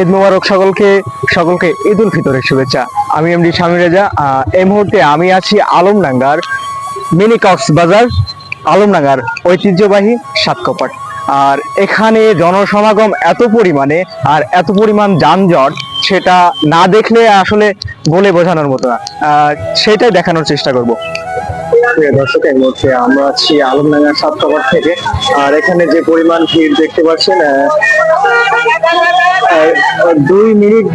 ঈদ মোবারক সকলকে সকলকে ঈদ উল ফিতরের শুভেচ্ছা। আমি এমডি স্বামী রেজা এই মুহূর্তে আমি আছি আলমডাঙ্গার মিনি কক্সবাজার আলমডাঙ্গার ঐতিহ্যবাহী সাতকপাট আর এখানে জনসমাগম এত পরিমাণে আর এত পরিমাণ যানজট, সেটা না দেখলে আসলে বলে বোঝানোর মতো না। সেটাই দেখানোর চেষ্টা করব। দর্শক, এই মুহূর্তে আমরা আছি আলমডাঙ্গার সাতকপাট থেকে। আর এখানে যে পরিমাণ ভিড় দেখতে পাচ্ছেন দুই মিনিট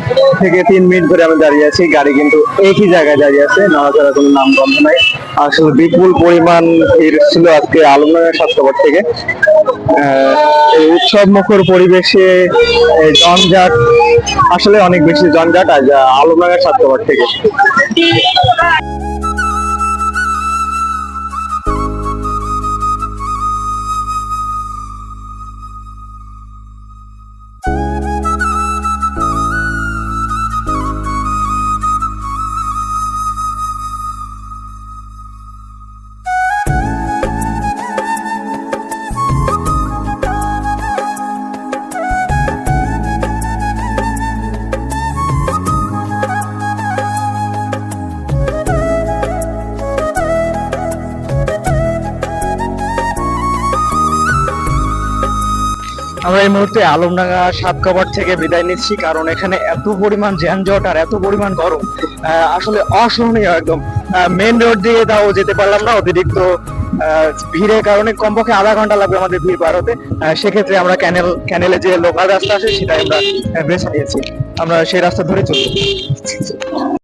থেকে তিন মিনিট ধরে আমি দাঁড়িয়ে আছি। গাড়ি কিন্তু একই জায়গায় দাঁড়িয়ে আছে। নড়াচড়া কোনো নাম গন্ধ নাই। আসলে বিপুল পরিমাণ ভিড় ছিল আজকে আলমনগর স্বাস্থ্যকর থেকে। এই উৎসব মুখর পরিবেশে জঞ্জাট, আসলে অনেক বেশি জঞ্জাট আজ আলমনগর স্বাস্থ্যকর থেকে। আমরা এই মুহূর্তে আলমডাঙ্গা সাত কভার থেকে বিদায় নিচ্ছি, কারণ এখানে এত পরিমাণ যানজট আর এত পরিমাণ গরম আসলে অসহনীয় একদম। মেন রোড দিয়ে তাও যেতে পারলাম না, অতিরিক্ত ভিড়ের কারণে কমপক্ষে আধা ঘণ্টা লাগবে আমাদের ভিড় পার সেক্ষেত্রে আমরা ক্যানেল ক্যানেলে যে লোকাল রাস্তা আছে সেটা আমরা বেছে নিয়েছি। আমরা সেই রাস্তা ধরে চলছি।